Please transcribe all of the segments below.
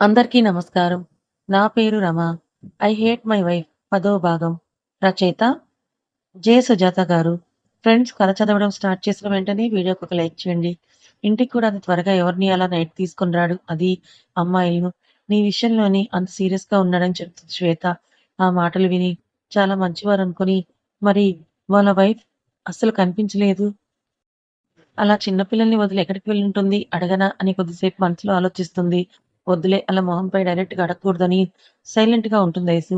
అందరికీ నమస్కారం. నా పేరు Rama. 'I hate my wife' పదో భాగం. రచయిత జే సుజాత గారు. ఫ్రెండ్స్ కథ చదవడం స్టార్ట్ చేసిన వెంటనే వీడియోకి ఒక లైక్ చేయండి. ఇంటికి కూడా అది త్వరగా ఎవరిని అలా నైట్ తీసుకుని రాడు. అది అమ్మాయిలను. నీ విషయంలోని అంత సీరియస్‌గా ఉన్నాడని చెప్తుంది శ్వేత. ఆ మాటలు విని చాలా మంచివారు అనుకుని మరి వాళ్ళ వైఫ్ అస్సలు కనిపించలేదు. అలా చిన్న పిల్లల్ని వదిలి ఎక్కడికి వెళ్ళుంటుంది అడగనా అని కొద్దిసేపు మనసులో ఆలోచిస్తుంది. వద్దులే అలా మొహంపై డైరెక్ట్‌గా అడగకూడదని సైలెంట్‌గా ఉంటుంది యేసు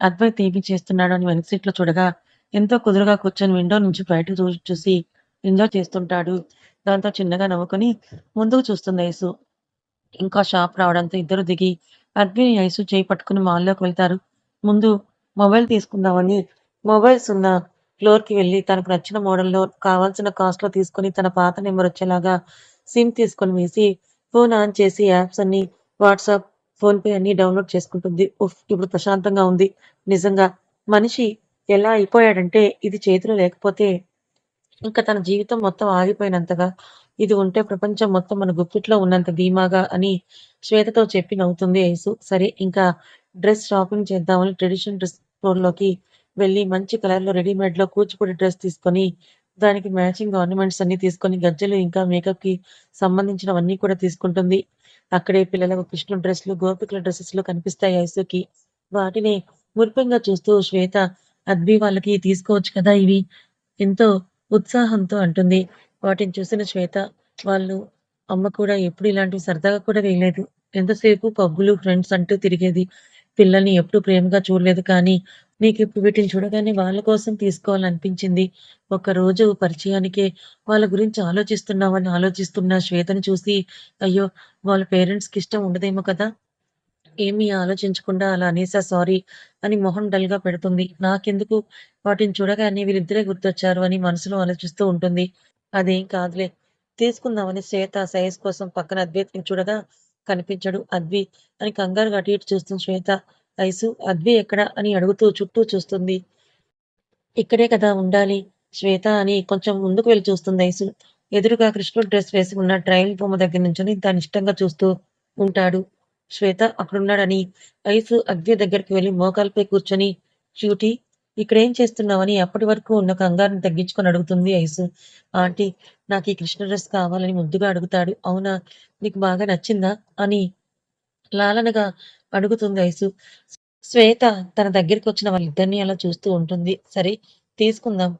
అద్వైత్ ఏమి చేస్తున్నాడు అని వెనక సీట్‌లో చూడగా ఎంతో కుదురుగా కూర్చొని విండో నుంచి బయటకు చూ చూసి ఎంజాయ్ చేస్తుంటాడు. దాంతో చిన్నగా నవ్వుకొని ముందుకు చూస్తుంది యేసు ఇంకా షాప్ రావడంతో ఇద్దరు దిగి అద్వి, యేసు చేయి పట్టుకుని మాల్‌లోకి వెళ్తారు. ముందు మొబైల్ తీసుకుందామని మొబైల్స్ ఉన్న ఫ్లోర్‌కి వెళ్ళి తనకు నచ్చిన మోడల్‌లో కావాల్సిన కాస్ట్‌లో తీసుకొని తన పాత నెంబర్ వచ్చేలాగా సిమ్ తీసుకొని వేసి ఫోన్ ఆన్ చేసి యాప్స్ అన్నీ వాట్సాప్, ఫోన్‌పే అన్ని డౌన్‌లోడ్ చేసుకుంటుంది. ఉఫ్! ఇప్పుడు ప్రశాంతంగా ఉంది. నిజంగా మనిషి ఎలా అయిపోయాడంటే ఇది చేతిలో లేకపోతే ఇంకా తన జీవితం మొత్తం ఆగిపోయినంతగా, ఇది ఉంటే ప్రపంచం మొత్తం మన గుప్పిట్లో ఉన్నంత ధీమాగా అని శ్వేతతో చెప్పి నవ్వుతుంది యేసు సరే ఇంకా డ్రెస్ షాపింగ్ చేద్దామని ట్రెడిషనల్ డ్రెస్ స్టోర్‌లోకి వెళ్ళి మంచి కలర్‌లో రెడీమేడ్‌లో కూచిపూడి డ్రెస్ తీసుకొని, దానికి మ్యాచింగ్ ఆర్నమెంట్స్ అన్ని తీసుకొని, గజ్జెలు ఇంకా మేకప్‌కి సంబంధించినవన్నీ కూడా తీసుకుంటుంది. అక్కడే పిల్లలకు కృష్ణ డ్రెస్‌లు, గోపికల డ్రెసెస్‌లు కనిపిస్తాయి ఐసుకి. వాటిని మురిపంగా చూస్తూ శ్వేత అద్వి వాళ్ళకి తీసుకోవచ్చు కదా ఇవి ఎంతో ఉత్సాహంతో అంటుంది. వాటిని చూసిన శ్వేత వాళ్ళు అమ్మ కూడా ఎప్పుడు ఇలాంటివి సరదాగా కూడా వేయలేదు. ఎంతసేపు పబ్బులు, ఫ్రెండ్స్ అంటూ తిరిగేది. పిల్లల్ని ఎప్పుడు ప్రేమగా చూడలేదు కానీ నీకు ఇప్పుడు వీటిని చూడగానే వాళ్ళ కోసం తీసుకోవాలనిపించింది. రోజు పరిచయానికే వాళ్ళ గురించి ఆలోచిస్తున్నావని ఆలోచిస్తున్న శ్వేతని చూసి అయ్యో! వాళ్ళ పేరెంట్స్‌కి ఇష్టం ఉండదేమో కదా! ఏమీ ఆలోచించకుండా అలా అనేసా సారీ అని మొహం డల్‌గా పెడుతుంది. నాకెందుకు వాటిని చూడగానే వీళ్ళిద్దరే గుర్తొచ్చారు అని మనసులో ఆలోచిస్తూ ఉంటుంది. అదేం కాదులే తీసుకుందామని శ్వేత సైజ్ కోసం పక్కన అద్వైత్‌ని చూడగా కనిపించడు. అద్వి అని కంగారుగా అటు ఇటు చూస్తుంది శ్వేత. ఐసు అద్వి ఎక్కడ అని అడుగుతూ చుట్టూ చూస్తుంది. ఇక్కడే కదా ఉండాలి శ్వేత అని కొంచెం ముందుకు వెళ్ళి చూస్తుంది ఐసు. ఎదురుగా కృష్ణుడు డ్రెస్ వేసి ఉన్న బొమ్మ దగ్గర నించొని ఇష్టంగా చూస్తూ ఉంటాడు. శ్వేత అక్కడున్నాడని ఐసు అద్వి దగ్గరికి వెళ్ళి మోకాలపై కూర్చొని చూటి ఇక్కడేం చేస్తున్నావని అప్పటి వరకు ఉన్న కంగారుని తగ్గించుకొని అడుగుతుంది ఐసు. ఆంటీ నాకు ఈ కృష్ణ డ్రెస్ కావాలని ముద్దుగా అడుగుతాడు. అవునా! నీకు బాగా నచ్చిందా? అని లాలనగా అడుగుతుంది ఐసు. శ్వేత తన దగ్గరికి వచ్చిన వాళ్ళిద్దరిని అలా చూస్తూ ఉంటుంది. సరే తీసుకుందాం.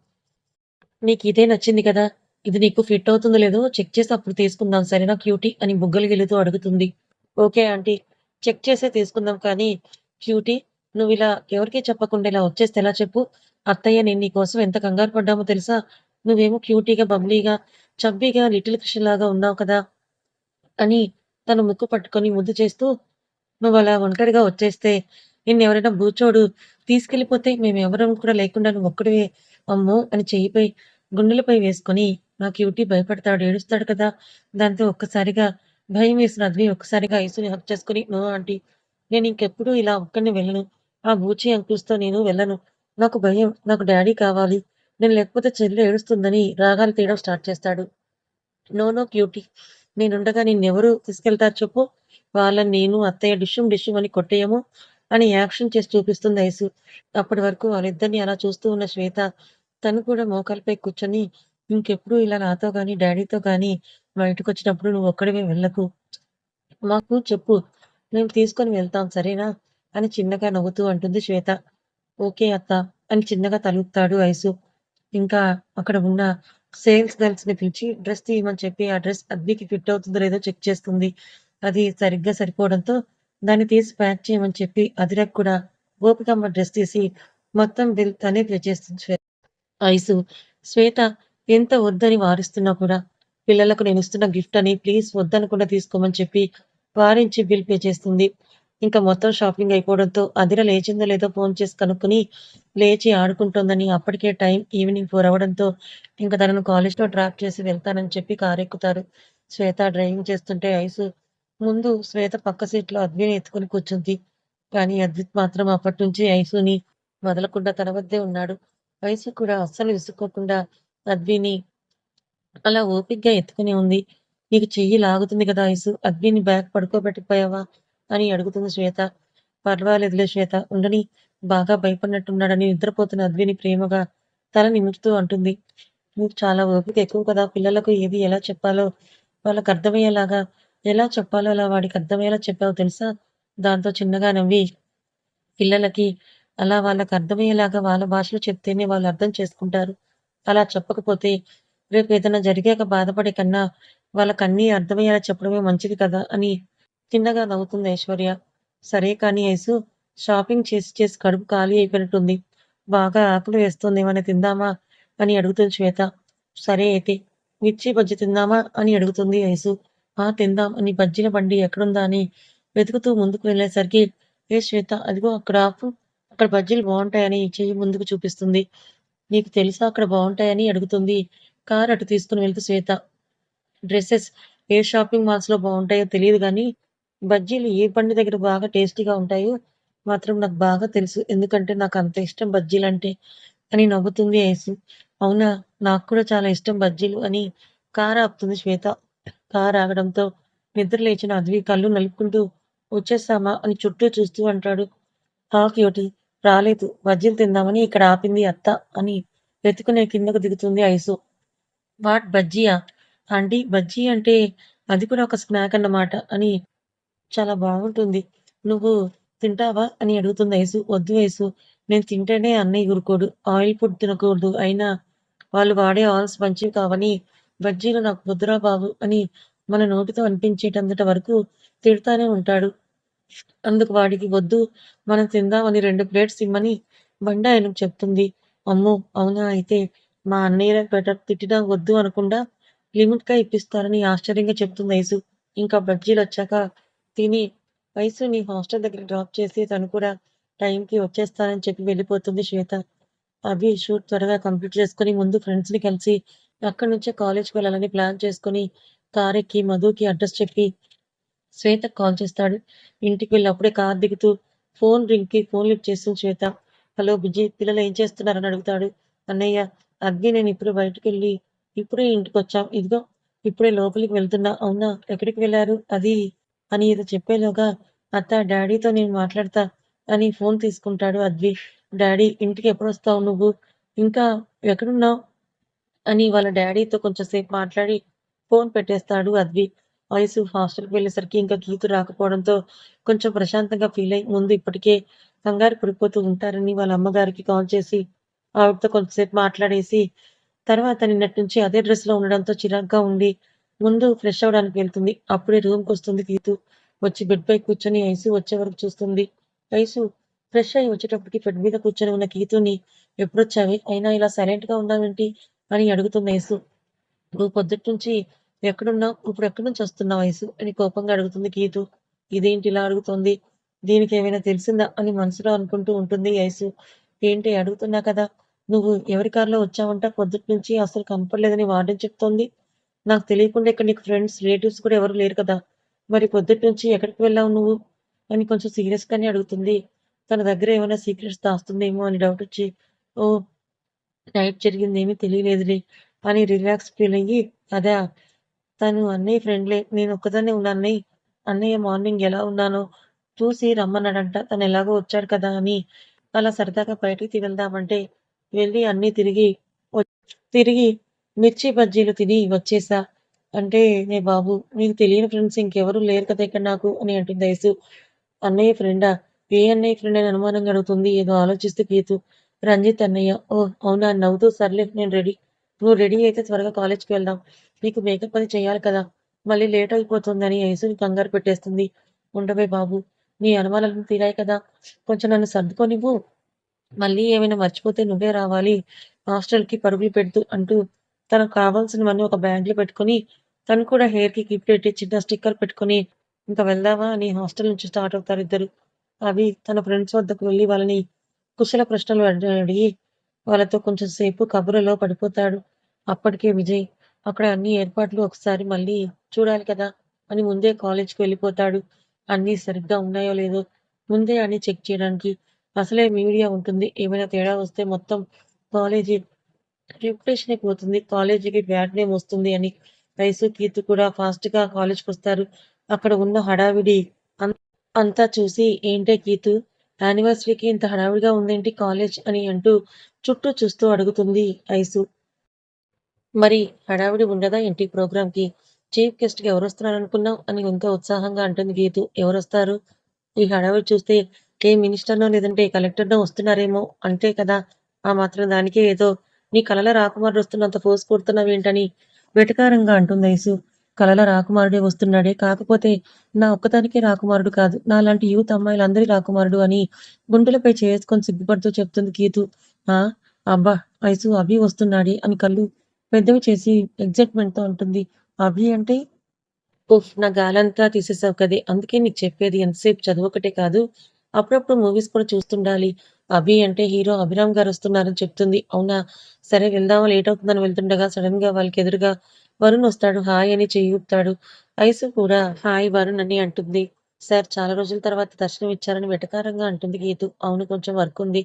నీకు ఇదే నచ్చింది కదా! ఇది నీకు ఫిట్ అవుతుందో లేదో చెక్ చేసి అప్పుడు తీసుకుందాం సరేనా క్యూటీ అని బుగ్గలు గెలుతూ అడుగుతుంది. ఓకే ఆంటీ చెక్ చేసే తీసుకుందాం కానీ క్యూటీ నువ్వు ఇలా ఎవరికీ చెప్పకుండా ఇలా వచ్చేస్తే ఎలా చెప్పు? అత్తయ్య నేను నీకోసం ఎంత కంగారు పడ్డామో తెలుసా? నువ్వేమో క్యూటీగా, బబ్లీగా, చబ్బీగా లిటిల్ కృష్ణలాగా ఉన్నావు కదా! అని తను ముక్కు పట్టుకొని ముద్దు చేస్తూ నువ్వు అలా ఒంటరిగా వచ్చేస్తే నిన్నెవరైనా బూచోడు తీసుకెళ్ళిపోతే మేమెవరం కూడా లేకుండా నువ్వు ఒక్కడివే అమ్మో! అని చెయ్యిపై గుండెలపై వేసుకొని నా క్యూటీ భయపడతాడు, ఏడుస్తాడు కదా! దాంతో ఒక్కసారిగా భయం వేసిన అద్వి ఒక్కసారిగా ఐసుని హక్ చేసుకొని నో ఆంటీ నేను ఇంకెప్పుడు ఇలా ఒక్కడిని వెళ్ళను. ఆ బూచి అంకుల్స్‌తో నేను వెళ్ళను. నాకు భయం. నాకు డాడీ కావాలి. నేను లేకపోతే చెల్లి ఏడుస్తుందని రాగాలు తీయడం స్టార్ట్ చేస్తాడు. నో నో క్యూటీ నేనుండగా నిన్నెవరు తీసుకెళ్తారు చెప్పు? వాళ్ళని నేను, అత్తయ్య డిష్యం డిష్యం అని కొట్టేయము అని యాక్షన్ చేసి చూపిస్తుంది ఐసు. అప్పటి వరకు వాళ్ళిద్దరిని అలా చూస్తూ ఉన్న శ్వేత తను కూడా మోకాలపై కూర్చొని ఇంకెప్పుడు ఇలా నాతో కానీ డాడీతో గాని బయటకొచ్చినప్పుడు నువ్వొక్కడివే వెళ్ళకు. మాకు చెప్పు. మేము తీసుకొని వెళ్తాం సరేనా? అని చిన్నగా నవ్వుతూ అంటుంది శ్వేత. ఓకే అత్త అని చిన్నగా తలుపుతాడు ఐసు. ఇంకా అక్కడ ఉన్న సేల్స్ గర్ల్స్ని పిలిచి డ్రెస్ తీయమని చెప్పి ఆ డ్రెస్ అద్వికి ఫిట్ అవుతుందో లేదో చెక్ చేస్తుంది. అది సరిగ్గా సరిపోవడంతో దాన్ని తీసి ప్యాక్ చేయమని చెప్పి అదిరాకి కూడా గోపికమ్మ డ్రెస్ తీసి మొత్తం బిల్ తనే పే చేస్తుంది శ్వేత. ఐసు శ్వేత ఎంత వద్దని వారిస్తున్నా కూడా పిల్లలకు నేనిస్తున్న గిఫ్ట్ అని ప్లీజ్ వద్దనకుండా తీసుకోమని చెప్పి వారించి బిల్ పే చేస్తుంది. ఇంకా మొత్తం షాపింగ్ అయిపోవడంతో అదిర లేచిందో లేదో ఫోన్ చేసి కనుక్కుని లేచి ఆడుకుంటోందని అప్పటికే టైం ఈవినింగ్ ఫోర్ అవ్వడంతో ఇంకా తనను కాలేజ్‌లో డ్రాప్ చేసి వెళ్తానని చెప్పి కారెక్కుతారు. శ్వేత డ్రైవింగ్ చేస్తుంటే ఐసు ముందు శ్వేత పక్క సీట్‌లో అద్విని ఎత్తుకొని కూర్చుంది. కానీ అద్విత్ మాత్రం అప్పట్నుంచి ఐసుని వదలకుండా తన వద్దే ఉన్నాడు. ఐసు కూడా అస్సలు విసుక్కోకుండా అద్విని అలా ఓపికగా ఎత్తుకుని ఉంది. నీకు చెయ్యి లాగుతుంది కదా ఐసు! అద్విని బ్యాగ్ పడుకోబెట్టిపోయావా అని అడుగుతుంది శ్వేత. పర్వాలేదులే శ్వేత ఉండని బాగా భయపడినట్టున్నాడని నిద్రపోతున్న అద్విని ప్రేమగా తల నిమురుతూ అంటుంది. నీకు చాలా ఓపిక ఎక్కువ కదా! పిల్లలకు ఏది ఎలా చెప్పాలో వాళ్ళకి అర్థమయ్యేలాగా ఎలా చెప్పాలో అలా వాడికి అర్థమయ్యేలా చెప్పావు తెలుసా? దాంతో చిన్నగా నవ్వి పిల్లలకి అలా వాళ్ళకి అర్థమయ్యేలాగా వాళ్ళ భాషలో చెప్తేనే వాళ్ళు అర్థం చేసుకుంటారు. అలా చెప్పకపోతే రేపు ఏదైనా జరిగాక బాధపడే కన్నా వాళ్ళకన్నీ అర్థమయ్యేలా చెప్పడమే మంచిది కదా! అని చిన్నగా నవ్వుతుంది ఐశ్వర్య. సరే కానీ ఐసు షాపింగ్ చేసి చేసి కడుపు ఖాళీ అయిపోయినట్టుంది. బాగా ఆకలి వేస్తుంది ఏమైనా తిందామా? అని అడుగుతుంది శ్వేత. సరే అయితే మిర్చి బజ్జి తిందామా? అని అడుగుతుంది ఐసు. ఆ తిందాం అని బజ్జీల బండి ఎక్కడుందా అని వెతుకుతూ ముందుకు వెళ్ళేసరికి ఏ శ్వేత అదిగో అక్కడ ఆపు. అక్కడ బజ్జీలు బాగుంటాయని చెయ్యి ముందుకు చూపిస్తుంది. నీకు తెలుసా అక్కడ బాగుంటాయని అడుగుతుంది. కారు అటు తీసుకుని వెళ్తూ శ్వేత. డ్రెస్సెస్ ఏ షాపింగ్ మాల్స్‌లో బాగుంటాయో తెలియదు కానీ బజ్జీలు ఏ బండి దగ్గర బాగా టేస్టీగా ఉంటాయో మాత్రం నాకు బాగా తెలుసు. ఎందుకంటే నాకంత ఇష్టం బజ్జీలంటే అని నవ్వుతుంది ఐసు. అవునా! నాకు కూడా చాలా ఇష్టం బజ్జీలు అని కారు ఆపుతుంది శ్వేత. కారు ఆగడంతో నిద్ర లేచిన అద్వి కళ్ళు నలుపుకుంటూ వచ్చేశామా అని చుట్టూ చూస్తూ అంటాడు. హా క్యూటీ! రాలేదు. బజ్జీలు తిందామని ఇక్కడ ఆపింది అత్త అని వెతుకునే కిందకు దిగుతుంది ఐసు. వాట్ బజ్జీయా? ఆంటీ బజ్జీ అంటే అది కూడా ఒక స్నాక్ అన్నమాట అని చాలా బాగుంటుంది. నువ్వు తింటావా? అని అడుగుతుంది యేసు వద్దు ఐసు. నేను తింటేనే అన్నయ్య ఊరుకోడు. ఆయిల్ ఫుడ్ తినకూడదు. అయినా వాళ్ళు వాడే ఆయిల్స్ మంచివి కావని బజ్జీలు నాకు వద్దురా బాబు అని మన నోటితో అనిపించేటంతట వరకు తిడతానే ఉంటాడు. అందుకు వాడికి వద్దు మనం తిందామని రెండు ప్లేట్స్ ఇమ్మని బండ ఆయనకు చెప్తుంది. అమ్మో! అవునా! అయితే మా అన్నయ్య బెటర్ తిట్టినా వద్దు అనకుండా లిమిట్‌గా ఇప్పిస్తారని ఆశ్చర్యంగా చెప్తుంది ఐసు. ఇంకా బజ్జీలు వచ్చాక తిని వయసుని హాస్టల్ దగ్గర డ్రాప్ చేసి తను కూడా టైంకి వచ్చేస్తానని చెప్పి వెళ్ళిపోతుంది శ్వేత. అవి షూట్ త్వరగా కంప్లీట్ చేసుకొని ముందు ఫ్రెండ్స్‌ని కలిసి అక్కడి నుంచే కాలేజ్‌కి వెళ్ళాలని ప్లాన్ చేసుకొని కారెక్కి మధుకి అడ్రస్ చెప్పి శ్వేత కాల్ చేస్తాడు. ఇంటికి వెళ్ళి అప్పుడే కార్ దిగుతూ ఫోన్ రింగ్‌కి ఫోన్ లిఫ్ట్ చేస్తుంది శ్వేత. హలో బుజ్జి పిల్లలు ఏం చేస్తున్నారని అడుగుతాడు. అన్నయ్య అగ్గి నేను ఇప్పుడు బయటకు బయటికెళ్ళి ఇప్పుడే ఇంటికి వచ్చాం ఇదిగో ఇప్పుడే లోపలికి వెళ్తున్నా. అవునా! ఎక్కడికి వెళ్ళారు అది అని ఇది చెప్పేలోగా అత్త డాడీతో నేను మాట్లాడతా అని ఫోన్ తీసుకుంటాడు అద్వి. డాడీ ఇంటికి ఎప్పుడొస్తావు నువ్వు? ఇంకా ఎక్కడున్నావు? అని వాళ్ళ డాడీతో కొంచెం సేపు మాట్లాడి ఫోన్ పెట్టేస్తాడు అద్వి. వయసు హాస్టల్‌కి వెళ్ళేసరికి ఇంకా గీతు రాకపోవడంతో కొంచెం ప్రశాంతంగా ఫీల్ అయ్యి ముందు ఇప్పటికే కంగారు పడిపోతూ ఉంటారని వాళ్ళ అమ్మగారికి కాల్ చేసి ఆవిడతో కొంతసేపు మాట్లాడేసి తర్వాత నిన్నటి నుంచి అదే డ్రెస్‌లో ఉండడంతో చిరాగ్గా ఉండి ముందు ఫ్రెష్ అవ్వడానికి వెళ్తుంది. అప్పుడే రూమ్‌కొస్తుంది గీతు. వచ్చి బెడ్ పై కూర్చొని ఐసు వచ్చే వరకు చూస్తుంది. ఐసు ఫ్రెష్ అయ్యి వచ్చేటప్పటికి బెడ్ మీద కూర్చొని ఉన్న గీతుని ఎప్పుడొచ్చావి అయినా ఇలా సైలెంట్‌గా ఉన్నావేంటి? అని అడుగుతుంది ఐసు. నువ్వు పొద్దుట్నుంచి ఎక్కడున్నావు? ఇప్పుడు ఎక్కడి నుంచి వస్తున్నావు ఐసు? అని కోపంగా అడుగుతుంది గీతు. ఇదేంటి ఇలా అడుగుతోంది? దీనికేమైనా తెలిసిందా? అని మనసులో అనుకుంటూ ఉంటుంది ఐసు. ఏంటి అడుగుతున్నా కదా! నువ్వు ఎవరి కారులో వచ్చావంట పొద్దుట్నుంచి అసలు కనపడలేదని వార్డెన్ చెప్తోంది. నాకు తెలియకుండా ఇక్కడ నీకు ఫ్రెండ్స్, రిలేటివ్స్ కూడా ఎవరు లేరు కదా! మరి పొద్దుట్నుంచి ఎక్కడికి వెళ్ళావు నువ్వు? అని కొంచెం సీరియస్‌గానే అడుగుతుంది. తన దగ్గర ఏమైనా సీక్రెట్స్ దాస్తుందేమో అని డౌట్ వచ్చి ఓ నైట్ జరిగింది ఏమీ తెలియలేదులే అని రిలాక్స్ ఫీల్ అయ్యి అదే తను అన్నయ్య ఫ్రెండ్‌లే. నేను ఒక్కదాన్నే ఉన్నా అన్నయ్య మార్నింగ్ ఎలా ఉన్నానో చూసి రమ్మన్నాడంట. తను ఎలాగో వచ్చాడు కదా అని అలా సరదాగా బయటికి వెళ్దామంటే వెళ్ళి అన్నీ తిరిగి తిరిగి మిర్చి బజ్జీలు తిని వచ్చేసా. అంటే నే బాబు నీకు తెలియని ఫ్రెండ్స్ ఇంకెవరు లేరు కదా ఇక్కడ నాకు అని అంటుంది ఐసు. అన్నయ్య ఫ్రెండా? ఏ అన్నయ్య ఫ్రెండ్ అని అనుమానంగా అడుగుతుంది ఏదో ఆలోచిస్తూ గీతు. రంజిత్ అన్నయ్య. ఓ అవునా నవ్వుతూ సర్లే నేను రెడీ. నువ్వు రెడీ అయితే త్వరగా కాలేజ్‌కి వెళ్దాం. నీకు మేకప్ అది చేయాలి కదా! మళ్ళీ లేట్ అయిపోతుందని ఐసుని కంగారు పెట్టేస్తుంది. ఉండవే బాబు నీ అనుమానాలను తీరాయి కదా! కొంచెం నన్ను సర్దుకొనివ్వు మళ్ళీ ఏమైనా మర్చిపోతే నువ్వే రావాలి హాస్టల్‌కి పరుగులు పెడుతూ అంటూ తనకు కావాల్సినవన్నీ ఒక బ్యాగ్‌లో పెట్టుకొని తను కూడా హెయిర్‌కి క్లిప్ పెట్టి చిన్న స్టిక్కర్ పెట్టుకొని ఇంక వెళ్దామా అని హాస్టల్ నుంచి స్టార్ట్ అవుతారు ఇద్దరు. అవి తన ఫ్రెండ్స్ వద్దకు వెళ్ళి వాళ్ళని కుశల ప్రశ్నలు అడి అడిగి వాళ్ళతో కొంచెం సేపు కబుర్లలో పడిపోతాడు. అప్పటికే విజయ్ అక్కడ అన్ని ఏర్పాట్లు ఒకసారి మళ్ళీ చూడాలి కదా! అని ముందే కాలేజ్‌కి వెళ్ళిపోతాడు. అన్నీ సరిగ్గా ఉన్నాయో లేదో ముందే అన్ని చెక్ చేయడానికి. అసలే మీడియా ఉంటుంది. ఏమైనా తేడా వస్తే మొత్తం కాలేజీ రెప్యుటేషనే పోతుంది. కాలేజీకి బ్యాడ్ నేమ్ వస్తుంది అని. ఐసు, కీర్తి కూడా ఫాస్ట్‌గా కాలేజ్‌కొస్తారు. అక్కడ ఉన్న హడావిడి అంతా చూసి ఏంటే గీతు యానివర్సరీకి ఇంత హడావిడిగా ఉందేంటి కాలేజ్ అని అంటూ చుట్టూ చూస్తూ అడుగుతుంది ఐసు మరి హడావిడి ఉండదా ఏంటి ప్రోగ్రామ్కి చీఫ్ గెస్ట్గా ఎవరు వస్తున్నారనుకున్నావు అని ఎంతో ఉత్సాహంగా అంటుంది గీతు ఎవరొస్తారు ఈ హడావిడి చూస్తే ఏ మినిస్టర్నో లేదంటే కలెక్టర్నో వస్తున్నారేమో అంతే కదా ఆ మాత్రం దానికే ఏదో నీ కలల రాకుమారుడు వస్తున్నంత ఫోర్స్ కొడుతున్నావేంటని వెటకారంగా అంటుంది ఐసు. కలల రాకుమారుడే వస్తున్నాడే కాకపోతే నా ఒక్కదానికే రాకుమారుడు కాదు. నా లాంటి యూత్ అమ్మాయిలందరి రాకుమారుడు అని గుండెలపై చేసుకొని సిగ్గుపడుతూ చెప్తుంది గీతు ఆ అబ్బా ఐసు అభి వస్తున్నాడే అని కళ్ళు పెద్దవి చేసి ఎగ్జైట్మెంట్తో ఉంటుంది అభి అంటే? ఉఫ్ నా గాలంతా తీసేసావు కదే. అందుకే నీకు చెప్పేది ఎంతసేపు చదువు ఒకటే కాదు. అప్పుడప్పుడు మూవీస్ కూడా చూస్తుండాలి. అభి అంటే హీరో అభిరామ్ గారు వస్తున్నారని చెప్తుంది. అవునా? సరే వెళ్దామా? లేట్ అవుతుందని వెళ్తుండగా సడన్గా వాళ్ళకి ఎదురుగా వరుణ్ వస్తాడు. హాయ్ అని చెయ్యూపుతాడు ఐసు కూడా హాయ్ వరుణ్ అని అంటుంది. సార్ చాలా రోజుల తర్వాత దర్శనం ఇచ్చారని వెటకారంగా అంటుంది గీతు. అవును కొంచెం వర్క్ ఉంది.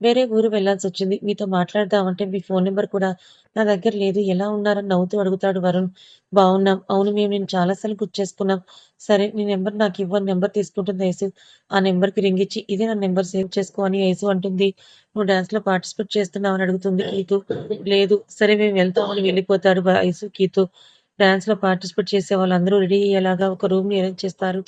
వేరే ఊరు వెళ్ళాల్సి వచ్చింది. మీతో మాట్లాడదామంటే మీ ఫోన్ నెంబర్ కూడా నా దగ్గర లేదు. ఎలా ఉన్నారని నవ్వుతూ అడుగుతాడు వరుణ్. బాగున్నాం. అవును మేము నేను చాలాసార్లు గుర్తు చేసుకున్నాం. సరే నీ నెంబర్ నాకు ఇవ్వని నెంబర్ తీసుకుంటుంది యేసు. ఆ నెంబర్కి రింగ్ ఇచ్చి ఇదే నా నెంబర్ సేవ్ చేసుకో అని యేసు అంటుంది. నువ్వు డాన్స్లో పార్టిసిపేట్ చేస్తున్నావు అని అడుగుతుంది కీతు. లేదు. సరే మేము వెళ్తామని వెళ్ళిపోతాడు యేసు కీతు. డాన్స్లో పార్టిసిపేట్ చేసే వాళ్ళందరూ రెడీ అయ్యేలాగా ఒక రూమ్ని అరేంజ్ చేస్తారు.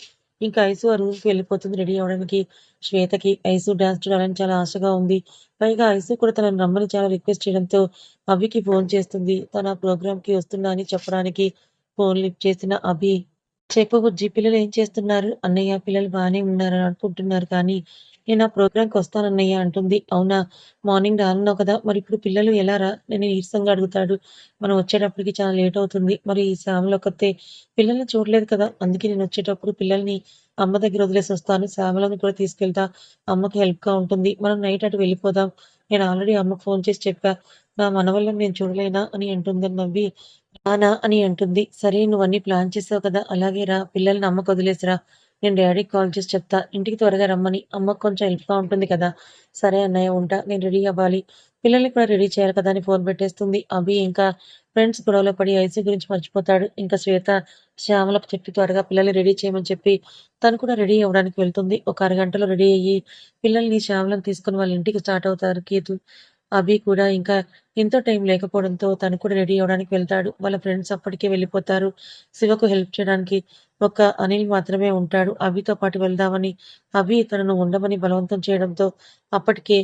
ఇంకా ఐసు ఆ రూమ్కి వెళ్ళిపోతుంది రెడీ అవడానికి శ్వేతకి ఐసు డాన్స్ చూడాలని చాలా ఆశగా ఉంది. పైగా ఐసు కూడా తనను రమ్మని చాలా రిక్వెస్ట్ చేయడంతో అభికి ఫోన్ చేస్తుంది. తన ప్రోగ్రామ్కి వస్తున్నా అని చెప్పడానికి ఫోన్ లిఫ్ట్ చేసిన అభి చెప్పు బుజ్జి పిల్లలు ఏం చేస్తున్నారు? అన్నయ్య పిల్లలు బాగానే ఉన్నారని అనుకుంటున్నారు కానీ నేను ఆ ప్రోగ్రాంకి వస్తానన్నయ్య అంటుంది. అవునా? మార్నింగ్ రానున్నావు కదా. మరి ఇప్పుడు పిల్లలు ఎలా రా? నేను నీరసంగా అడుగుతాడు. మనం వచ్చేటప్పటికి చాలా లేట్ అవుతుంది. మరి ఈ సేవలో ఒక్కతే పిల్లల్ని చూడలేదు కదా. అందుకే నేను వచ్చేటప్పుడు పిల్లల్ని అమ్మ దగ్గర వదిలేసి వస్తాను. శ్యామలని కూడా తీసుకెళ్తా. అమ్మకి హెల్ప్గా ఉంటుంది. మనం నైట్ అటు వెళ్ళిపోదాం. నేను ఆల్రెడీ అమ్మకు ఫోన్ చేసి చెప్పా. నా మనవళ్ళని నేను చూడలేనా అని అంటుందని నవ్వి. రానా అని అంటుంది. సరే నువ్వు అన్ని ప్లాన్ చేసావు కదా. అలాగే రా. పిల్లల్ని అమ్మకు వదిలేసిరా నేను డాడీకి కాల్ చేసి చెప్తా. ఇంటికి త్వరగా రమ్మని. అమ్మకు కొంచెం హెల్ప్గా ఉంటుంది కదా. సరే అన్నయ్య ఉంటా. నేను రెడీ అవ్వాలి. పిల్లల్ని కూడా రెడీ చేయాలి కదా అని ఫోన్ పెట్టేస్తుంది. అభి ఇంకా ఫ్రెండ్స్ గొడవలో పడి ఐసీ గురించి మర్చిపోతాడు. ఇంకా శ్వేత శ్యామలకు చెప్పి త్వరగా పిల్లల్ని రెడీ చేయమని చెప్పి తను కూడా రెడీ అవ్వడానికి వెళ్తుంది. ఒక అరగంటలో రెడీ అయ్యి పిల్లల్ని శ్యామలను తీసుకుని వాళ్ళ ఇంటికి స్టార్ట్ అవుతారు కేతు. అభి కూడా ఇంకా ఎంతో టైం లేకపోవడంతో తను కూడా రెడీ అవ్వడానికి వెళ్తాడు. వాళ్ళ ఫ్రెండ్స్ అప్పటికే వెళ్ళిపోతారు. శివకు హెల్ప్ చేయడానికి ఒక అనిల్ మాత్రమే ఉంటాడు. అభితో పాటు వెళ్దామని అభి తనను ఉండమని బలవంతం చేయడంతో అప్పటికే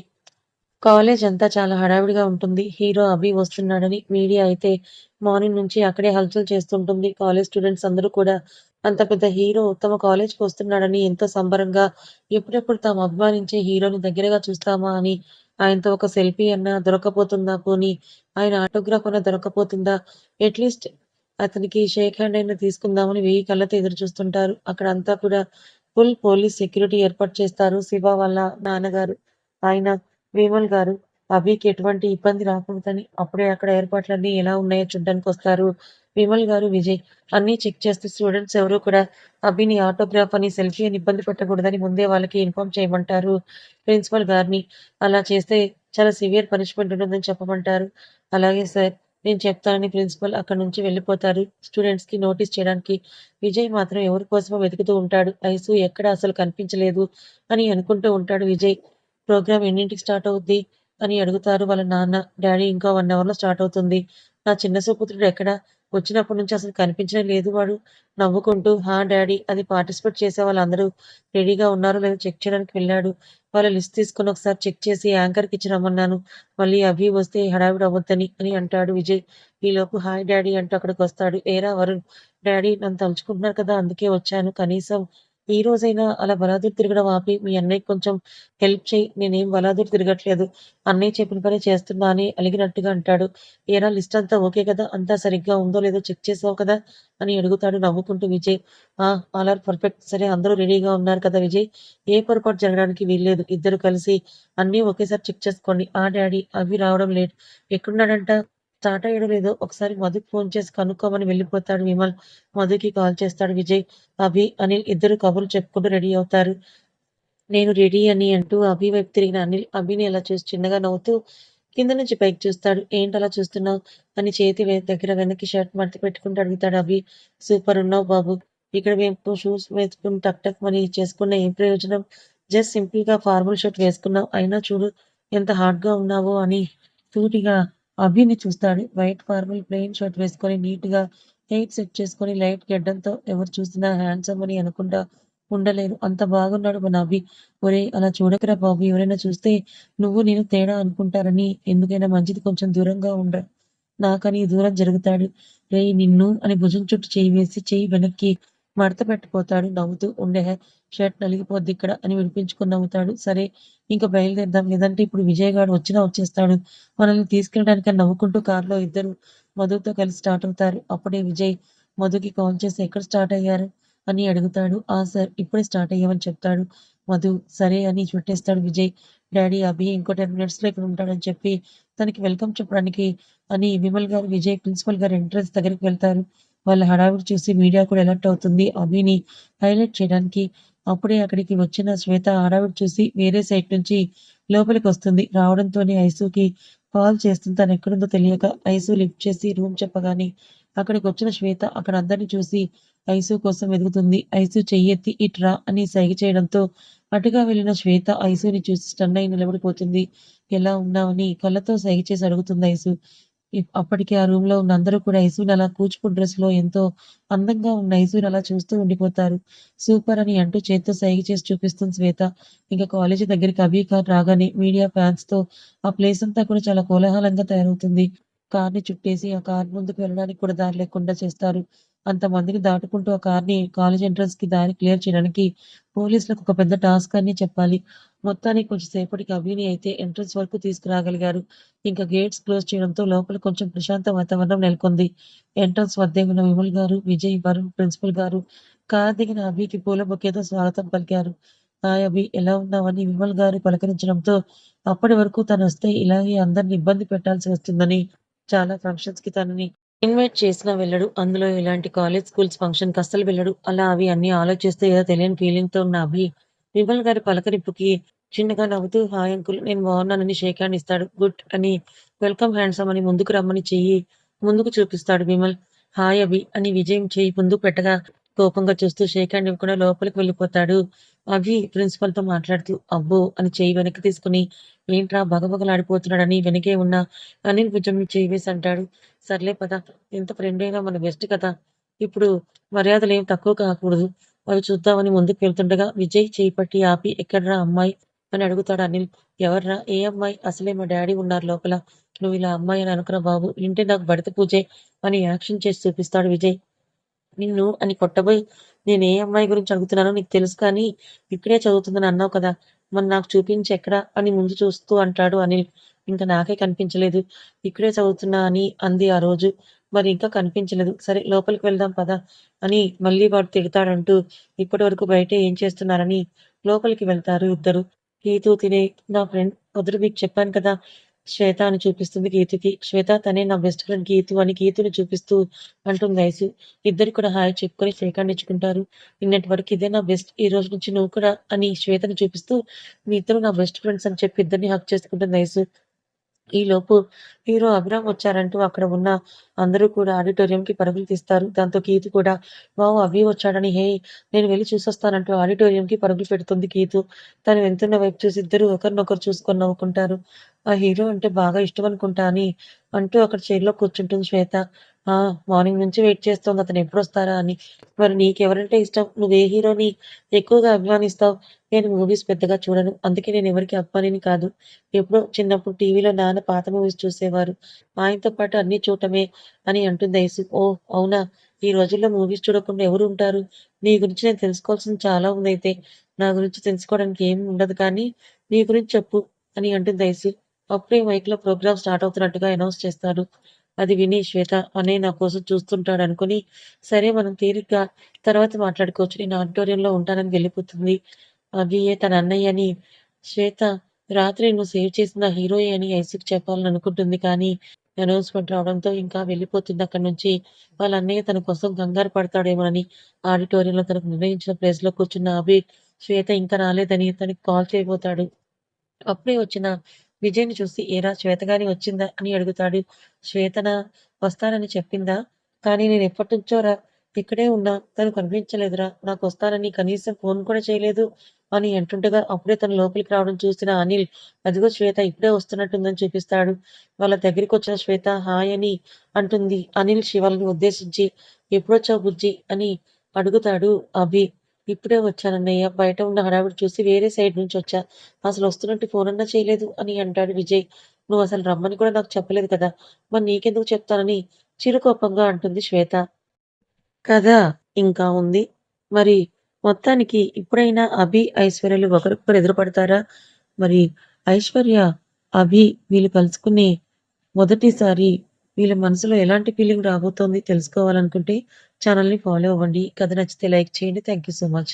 కాలేజ్ అంతా చాలా హడావిడిగా ఉంటుంది. హీరో అభి వస్తున్నాడని మీడియా అయితే మార్నింగ్ నుంచి అక్కడే హల్చల్ చేస్తుంటుంది. కాలేజ్ స్టూడెంట్స్ అందరూ కూడా అంత పెద్ద హీరో తమ కాలేజ్కి వస్తున్నాడని ఎంతో సంబరంగా ఎప్పుడెప్పుడు తాము అభిమానించే హీరోని దగ్గరగా చూస్తామా అని ఆయనతో ఒక సెల్ఫీ అన్నా దొరకపోతుందా పోనీ? ఆయన ఆటోగ్రాఫ్ అన్నా దొరకపోతుందా? అట్లీస్ట్ అతనికి షేక్ హ్యాండ్ అయినా తీసుకుందామని వెయ్యి కళ్ళతో ఎదురు చూస్తుంటారు అక్కడ అంతా కూడా ఫుల్ పోలీస్ సెక్యూరిటీ ఏర్పాటు చేస్తారు శివ వాళ్ళ నాన్నగారు ఆయన విమల్ గారు. అభికి ఎటువంటి ఇబ్బంది రాకూడదని అప్పుడే అక్కడ ఏర్పాట్లన్నీ ఎలా ఉన్నాయో చూడడానికి వస్తారు విమల్ గారు విజయ్ అన్ని చెక్ చేస్తూ స్టూడెంట్స్ ఎవరు కూడా అభిని ఆటోగ్రాఫ్ అని సెల్ఫీ అని ఇబ్బంది పెట్టకూడదని ముందే వాళ్ళకి ఇన్ఫార్మ్ చేయమంటారు. ప్రిన్సిపల్ గారిని అలా చేస్తే చాలా సివియర్ పనిష్మెంట్ ఉంటుందని చెప్పమంటారు. అలాగే సార్ నేను చెప్తానని ప్రిన్సిపల్ అక్కడ నుంచి వెళ్ళిపోతారు. స్టూడెంట్స్కి నోటీస్ చేయడానికి విజయ్ మాత్రం ఎవరి కోసమో వెతుకుతూ ఉంటాడు. ఐసు ఎక్కడ అసలు కనిపించలేదు అని అనుకుంటూ ఉంటాడు విజయ్. ప్రోగ్రామ్ ఎన్నింటికి స్టార్ట్ అవుద్ది అని అడుగుతారు వాళ్ళ నాన్న. డాడీ ఇంకా వన్ అవర్లో స్టార్ట్ అవుతుంది. నా చిన్న సుపుత్రుడు ఎక్కడ? వచ్చినప్పటి నుంచి అసలు కనిపించడం లేదు. వాడు నవ్వుకుంటూ హా డాడీ అది పార్టిసిపేట్ చేసే వాళ్ళందరూ రెడీగా ఉన్నారో లేదో చెక్ చేయడానికి వెళ్ళాడు. వాళ్ళ లిస్ట్ తీసుకుని ఒకసారి చెక్ చేసి యాంకర్కి ఇచ్చి రమ్మన్నాను. మళ్ళీ అభి వస్తే హడావిడి అవ్వద్దని అని అంటాడు విజయ్. ఈలోపు హాయ్ డాడీ అంటూ అక్కడికి వస్తాడు. ఏరా వరుణ్ డాడీ నన్ను తలుచుకుంటున్నారు కదా అందుకే వచ్చాను. కనీసం ఈ రోజైనా అలా బలాదూర్ తిరగడం ఆపి మీ అన్నయ్యకి కొంచెం హెల్ప్ చేయి. నేనేం బలాదూర్ తిరగట్లేదు. అన్నయ్య చెప్పిన పని చేస్తున్నా అని అలిగినట్టుగా అంటాడు. ఏరా లిస్ట్ అంతా ఓకే కదా? అంతా సరిగ్గా ఉందో లేదో చెక్ చేసావు కదా? అని అడుగుతాడు నవ్వుకుంటూ విజయ్. ఆ ఆల్ ఆర్ పర్ఫెక్ట్. సరే అందరూ రెడీగా ఉన్నారు కదా విజయ్? ఏ పొరపాటు జరగడానికి వీల్లేదు. ఇద్దరు కలిసి అన్నీ ఒకేసారి చెక్ చేసుకోండి. ఆ డాడీ అవి రావడం లేట్. ఎక్కడున్నాడంట? స్టార్ట్ అయ్యడం లేదో ఒకసారి మధుకి ఫోన్ చేసి కనుక్కోమని వెళ్ళిపోతాడు విమల్. మధుకి కాల్ చేస్తాడు విజయ్ అభి అనిల్ ఇద్దరు కబుర్లు చెప్పుకుంటూ రెడీ అవుతారు. నేను రెడీ అని అంటూ అభి వైపు తిరిగిన అనిల్ అభిని అలా చూసి చిన్నగా నవ్వుతూ కింద నుంచి పైకి చూస్తాడు. ఏంటి అలా చూస్తున్నావు? అని చేతి వే- దగ్గర వెనక్కి షర్ట్ మడత పెట్టుకుంటూ అడుగుతాడు అభి. సూపర్ ఉన్నావు బాబు. ఇక్కడ మేము షూస్ వేసుకుని టక్ టక్ మనీ చేసుకున్న ఏం ప్రయోజనం? జస్ట్ సింపుల్గా ఫార్మల్ షర్ట్ వేసుకున్నావు. అయినా చూడు ఎంత హార్డ్గా ఉన్నావో అని సూటిగా అభిని చూస్తాడు. వైట్ ఫార్మల్ ప్లెయిన్ షర్ట్ వేసుకొని నీట్గా హెయిర్ సెట్ చేసుకొని లైట్ గడ్డంతో ఎవరు చూసినా హ్యాండ్సమ్ అని అనుకుంటా ఉండలేదు అంత బాగున్నాడు మన అభి. ఒరే అలా చూడకరా బాబు. ఎవరైనా చూస్తే నువ్వు నేను తేడా అనుకుంటారని. ఎందుకైనా మంచిది కొంచెం దూరంగా ఉండ. నాకని దూరం జరుగుతాడు. రేయ్ నిన్ను అని భుజం చుట్టూ చేయి వేసి చెయ్యి వెనక్కి మడత పెట్టిపోతాడు నవ్వుతూ ఉండే షర్ట్ నలిగిపోద్ది ఇక్కడ అని వినిపించుకుని నవ్వుతాడు. సరే ఇంకా బయలుదేద్దాం లేదంటే ఇప్పుడు విజయ్ గారు వచ్చినా వచ్చేస్తాడు. మనల్ని తీసుకెళ్ళడానికి నవ్వుకుంటూ కారులో ఇద్దరు మధుతో కలిసి స్టార్ట్ అవుతారు. అప్పుడే విజయ్ మధుకి కాల్ చేసి ఎక్కడ స్టార్ట్ అయ్యారు? అని అడుగుతాడు. ఆ సార్ ఇప్పుడే స్టార్ట్ అయ్యామని చెప్తాడు మధు. సరే అని చుట్టేస్తాడు విజయ్. డాడీ అభి ఇంకో టెన్ మినిట్స్లో ఇక్కడ ఉంటాడని చెప్పి తనకి వెల్కమ్ చెప్పడానికి అని విమల్ గారు విజయ్ ప్రిన్సిపల్ గారు ఎంట్రన్స్ దగ్గరికి వెళ్తారు. వాళ్ళ హడావిడి చూసి మీడియా కూడా అలర్ట్ అవుతుంది. అభిని హైలైట్ చేయడానికి అప్పుడే అక్కడికి వచ్చిన శ్వేత హడావిడి చూసి వేరే సైట్ నుంచి లోపలికి వస్తుంది. రావడంతోనే ఐసుకి కాల్ చేస్తుంది. తను ఎక్కడుందో తెలియక ఐసు లిఫ్ట్ చేసి రూమ్ చెప్పగానే అక్కడికి వచ్చిన శ్వేత అక్కడ అందరిని చూసి ఐసు కోసం వెతుకుతుంది. ఐసు చెయ్యెత్తి ఇట్రా అని సైగ చేయడంతో అటుగా వెళ్ళిన శ్వేత ఐసుని చూసి స్టన్ అయి నిలబడిపోతుంది. ఎలా ఉన్నావని కళ్ళతో సైగ చేసి అడుగుతుంది ఐసు. అప్పటికి ఆ రూమ్లో ఉన్న అందరూ కూడా ఐసుని అలా కూచిపూడి డ్రెస్లో ఎంతో అందంగా ఉన్న ఐసుని అలా చూస్తూ ఉండిపోతారు. సూపర్ అని అంటూ చేత్తో సైగ చేసి చూపిస్తుంది శ్వేత. ఇంకా కాలేజీ దగ్గరికి అభి కార్ రాగానే మీడియా ఫ్యాన్స్తో ఆ ప్లేస్ అంతా కూడా చాలా కోలాహలంగా తయారవుతుంది. కార్ని చుట్టేసి ఆ కార్ ముందుకు వెళ్ళడానికి కూడా దారి లేకుండా చేస్తారు. అంతమందిని దాటుకుంటూ ఆ కార్ని కాలేజ్ ఎంట్రన్స్కి దారి క్లియర్ చేయడానికి పోలీసులకు ఒక పెద్ద టాస్క్ అని చెప్పాలి. మొత్తానికి కొంచెం సేపటికి అభిని అయితే ఎంట్రన్స్ వరకు తీసుకురాగలిగారు. ఇంకా గేట్స్ క్లోజ్ చేయడంతో లోపల కొంచెం ప్రశాంత వాతావరణం నెలకొంది. ఎంట్రన్స్ వద్దే ఉన్న విమల్ గారు విజయ్ వరుణ్ ప్రిన్సిపల్ గారు కార్ దిగిన అభికి పూల బొకేతో స్వాగతం పలికారు. హాయ్ అభి ఎలా ఉన్నావని విమల్ గారు పలకరించడంతో అప్పటి వరకు తను వస్తే ఇలాగే అందరిని ఇబ్బంది పెట్టాల్సి వస్తుందని చాలా ఫంక్షన్స్కి తనని ఇన్వైట్ చేసినా వెళ్ళడు. అందులో ఇలాంటి కాలేజ్ స్కూల్స్ ఫంక్షన్కి అస్సలు వెళ్ళడు. అలా అవి అన్ని ఆలోచిస్తే ఏదో తెలియని ఫీలింగ్తో ఉన్న అభి విమల్ గారి పలకరింపుకి చిన్నగా నవ్వుతూ హాయ్ అంకుల్ నేను బాగున్నానని షేక్ హ్యాండ్ ఇస్తాడు. గుడ్ అని వెల్కమ్ హ్యాండ్సమ్ అని ముందుకు రమ్మని చెయ్యి ముందుకు చూపిస్తాడు విమల్. హాయ్ అభి అని విజయం చేయి ముందుకు పెట్టగా కోపంగా చూస్తూ షేక్ హ్యాండ్ ఇవ్వకుండా లోపలికి వెళ్ళిపోతాడు. అభి ప్రిన్సిపల్తో మాట్లాడుతూ అబ్బో అని చెయ్యి వెనక్కి తీసుకుని ఏంట్రా బగబగలాడిపోతున్నాడని వెనకే ఉన్న అనిల్ భుజం చేయి చెయ్యి వేసి అంటాడు. సర్లే పద ఎంత ఫ్రెండ్ అయినా మన బెస్ట్ కదా. ఇప్పుడు మర్యాదలు ఏం తక్కువ కాకూడదు. అవి చూద్దామని ముందుకు వెళ్తుండగా విజయ్ చేయి పట్టి ఆపి ఎక్కడ్రా అమ్మాయి? అని అడుగుతాడు అనిల్. ఎవర్రా? ఏ అమ్మాయి? అసలే మా డాడీ ఉన్నారు లోపల. నువ్వు ఇలా అమ్మాయి అని అనుకున్న బాబు. ఇంటే నాకు బడిత పూజే అని యాక్షన్ చేసి చూపిస్తాడు విజయ్. నిన్ను అని కొట్టబోయి నేను ఏ అమ్మాయి గురించి అడుగుతున్నానో నీకు తెలుసు కానీ ఇక్కడే చదువుతుందని అన్నావు కదా. మరి నాకు చూపించి ఎక్కడా అని ముందు చూస్తూ అంటాడు అనిల్. ఇంకా నాకే కనిపించలేదు. ఇక్కడే చదువుతున్నా అని అంది ఆ రోజు. మరి ఇంకా కనిపించలేదు. సరే లోపలికి వెళ్దాం పదా అని మళ్ళీ వాడు తిడతాడంటూ ఇప్పటి వరకు బయట ఏం చేస్తున్నారని లోపలికి వెళ్తారు ఇద్దరు. గీతు తినే నా ఫ్రెండ్ వదులు మీకు చెప్పాను కదా శ్వేత అని చూపిస్తుంది కీతుకి శ్వేత తనే నా బెస్ట్ ఫ్రెండ్ గీతు అని గీతుని చూపిస్తూ అంటుంది ఐసు. ఇద్దరు కూడా హాయ్ చెప్పుకొని షేకాండ్ ఇచ్చుకుంటారు నిన్నటి వరకు ఇదే నా బెస్ట్ ఈ రోజు నుంచి నువ్వు కూడా అని శ్వేతని చూపిస్తూ మీ ఇద్దరు నా బెస్ట్ ఫ్రెండ్స్ అని చెప్పి ఇద్దరిని హక్ చేసుకుంటుంది ఐసు. ఈ లోపు హీరో అభిరామ్ వచ్చారంటూ అక్కడ ఉన్న అందరూ కూడా ఆడిటోరియం కి పరుగులు తీస్తారు. దాంతో కీతు కూడా వావ్ అభి వచ్చాడని హే నేను వెళ్ళి చూసొస్తానంటూ ఆడిటోరియం కి పరుగులు పెడుతుంది కీతు. తను వెళ్తున్న వైపు చూసి ఇద్దరు ఒకరినొకరు చూసుకొని నవ్వుకుంటారు. ఆ హీరో అంటే బాగా ఇష్టం అనుకుంటా అని అంటూ అక్కడ చైర్లో కూర్చుంటుంది శ్వేత. ఆ మార్నింగ్ నుంచి వెయిట్ చేస్తోంది. అతను ఎప్పుడు వస్తారా అని. మరి నీకెవరంటే ఇష్టం? నువ్వు ఏ హీరోని ఎక్కువగా అభిమానిస్తావు? నేను మూవీస్ పెద్దగా చూడను. అందుకే నేను ఎవరికి అభిమానిని కాదు. ఎప్పుడో చిన్నప్పుడు టీవీలో నాన్న పాత మూవీస్ చూసేవారు. ఆయనతో పాటు అన్ని చూడటమే అని అంటుంది ఐసు. ఓ అవునా? ఈ రోజుల్లో మూవీస్ చూడకుండా ఎవరు ఉంటారు? నీ గురించి నేను తెలుసుకోవాల్సింది చాలా ఉంది అయితే. నా గురించి తెలుసుకోవడానికి ఏమి ఉండదు కానీ నీ గురించి చెప్పు అని అంటుంది ఐసు. అప్పుడే మైక్లో ప్రోగ్రామ్ స్టార్ట్ అవుతున్నట్టుగా అనౌన్స్ చేస్తారు అది విని శ్వేత అనే నా కోసం చూస్తుంటాడు అనుకుని సరే మనం తీరిగ్గా తర్వాత మాట్లాడుకోవచ్చు. నేను ఆడిటోరియంలో ఉంటానని వెళ్ళిపోతుంది. అవి తన అన్నయ్య అని శ్వేత రాత్రి నువ్వు సేవ్ చేసిన హీరోయి అని ఐసుకు చెప్పాలని అనుకుంటుంది కానీ అనౌన్స్మెంట్ రావడంతో ఇంకా వెళ్ళిపోతుంది. అక్కడి నుంచి వాళ్ళ అన్నయ్య తన కోసం కంగారు పడతాడేమోనని ఆడిటోరియంలో తనకు నిర్ణయించిన ప్లేస్లో కూర్చున్న అభి శ్వేత ఇంకా రాలేదని తనకి కాల్ చేయబోతాడు. అప్పుడే వచ్చిన విజయ్ని చూసి ఏరా శ్వేత గాని వచ్చిందా? అని అడుగుతాడు. శ్వేతన వస్తానని చెప్పిందా? కానీ నేను ఎప్పటి నుంచో రా ఇక్కడే ఉన్నా తను కనిపించలేదురా. నాకు వస్తానని కనీసం ఫోన్ కూడా చేయలేదు. అని అంటుండగా అప్పుడే తను లోపలికి రావడం చూసిన అనిల్ అదిగో శ్వేత ఇప్పుడే వస్తున్నట్టుందని చూపిస్తాడు. వాళ్ళ దగ్గరికి వచ్చిన శ్వేత హాయ్ అని అంటుంది. అనిల్ శివాలని ఉద్దేశించి ఎప్పుడొచ్చావు బుజ్జి? అని అడుగుతాడు అభి. ఇప్పుడే వచ్చానన్నయ్య బయట ఉన్న హడావిడి చూసి వేరే సైడ్ నుంచి వచ్చా. అసలు వస్తున్నట్టు ఫోన్ అన్నా చేయలేదు అని అంటాడు విజయ్. నువ్వు అసలు రమ్మని కూడా నాకు చెప్పలేదు కదా. మరి నీకెందుకు చెప్తానని చిరుకోపంగా అంటుంది శ్వేత. కథ ఇంకా ఉంది. మరి మొత్తానికి ఇప్పుడైనా అభి ఐశ్వర్యలు ఒకరికొకరు ఎదురుపడతారా? మరి ఐశ్వర్య అభి వీళ్ళు కలుసుకునే మొదటిసారి వీళ్ళ మనసులో ఎలాంటి ఫీలింగ్ రాబోతోంది తెలుసుకోవాలనుకుంటే ఛానల్ని ఫాలో అవ్వండి. కథ నచ్చితే లైక్ చేయండి. Thank you so much